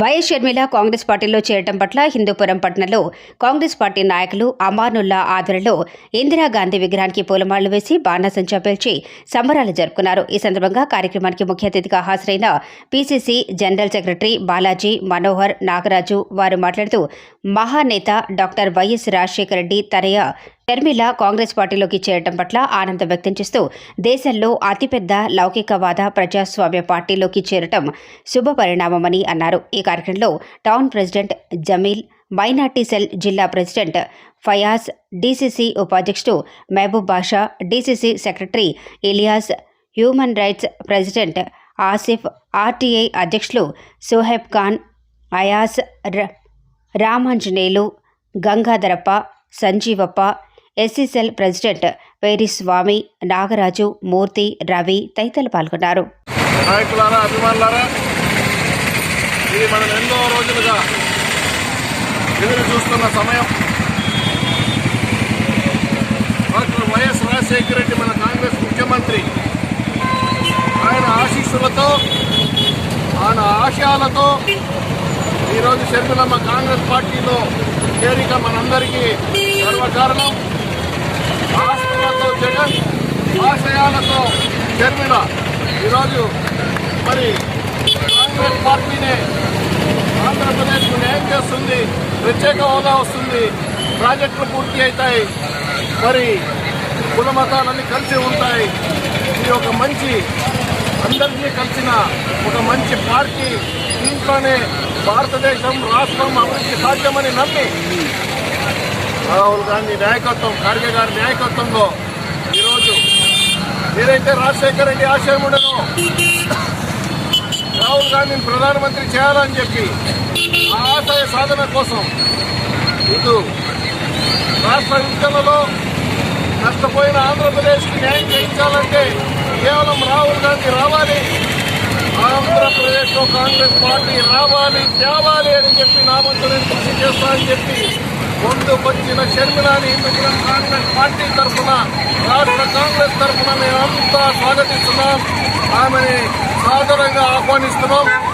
YS Sharmila Congress పార్టీలో చేరటం పట్ల హిందూపురం పట్టణంలో కాంగ్రెస్ పార్టీ నాయకులు అమానుల్లా ఆధ్వర్యంలో ఇందిరాగాంధీ విగ్రహానికి పూలమాలలు వేసి బాణాసంచా పేల్చి సంబరాలు జరుపుకున్నారు. ఈ సందర్భంగా కార్యక్రమానికి ముఖ్య అతిథిగా హాజరైన PCC general secretary Balaji Manohar Nagaraju వారు మాట్లాడుతూ మహానేత డాక్టర్ వైఎస్ రాజశేఖర రెడ్డి తనయ షర్మిల కాంగ్రెస్ పార్టీలోకి చేరటం పట్ల ఆనందం వ్యక్తం చేస్తూ దేశంలో అతిపెద్ద లౌకికవాద ప్రజాస్వామ్య పార్టీలోకి చేరటం శుభ పరిణామమని అన్నారు. ఈ కార్యక్రమంలో town president Jameel minority cell జిల్లా ప్రెసిడెంట్ ఫయాజ్ డీసీసీ ఉపాధ్యక్షుడు Mahaboob Basha DCC secretary Ilyas human rights president Asif RTI అధ్యక్షులు సోహెబ్ ఖాన్ అయాస్ ర- Ramanjaneyulu Gangadharappa Sanjeevappa SC cell president Peri Swamy Nagaraju మూర్తి రవి తదితరులు పాల్గొన్నారు. ఇది మనం ఎన్నో రోజులుగా ఎదురు చూస్తున్న సమయం. డాక్టర్ వైఎస్ రాజశేఖర రెడ్డి మన కాంగ్రెస్ ముఖ్యమంత్రి. ఆయన ఆశీస్సులతో ఆయన ఆశయాలతో ఈరోజు షర్మిలమ్మ కాంగ్రెస్ పార్టీలో చేరిక మనందరికీ గర్వకారణం. ఆశయాలతో జరిమిన ఈరోజు మరి కాంగ్రెస్ పార్టీనే ఆంధ్రప్రదేశ్కు న్యాయం చేస్తుంది? ప్రత్యేక హోదా వస్తుంది. ప్రాజెక్టులు పూర్తి అవుతాయి. మరి కుల మతాలన్నీ కలిసి ఉంటాయి. ఇది ఒక మంచి అందరినీ కలిసిన ఒక మంచి పార్టీ దీంట్లోనే భారతదేశం రాష్ట్రం అభివృద్ధి సాధ్యమని నమ్మి రాహుల్ గాంధీ నాయకత్వం ఖార్గే గారి నాయకత్వంలో ఏదైతే రాజశేఖర రెడ్డి ఆశయం ఉండదో రాహుల్ గాంధీని ప్రధానమంత్రి చేయాలని చెప్పి ఆ ఆశయ సాధన కోసం ఇటు రాష్ట్ర విభజనలో నష్టపోయిన ఆంధ్రప్రదేశ్కి న్యాయం చేయించాలంటే కేవలం రాహుల్ గాంధీ రావాలి ఆంధ్రప్రదేశ్లో కాంగ్రెస్ పార్టీ రావాలి తేవాలి అని చెప్పి నామంతుని కృషి చేస్తానని చెప్పి ముందుకొచ్చిన షర్మిలాని హిందూపురం కాంగ్రెస్ పార్టీ తరఫున రాష్ట్ర కాంగ్రెస్ తరఫున మేమంతా స్వాగతిస్తున్నాం. ఆమెని సాదరంగా ఆహ్వానిస్తున్నాం.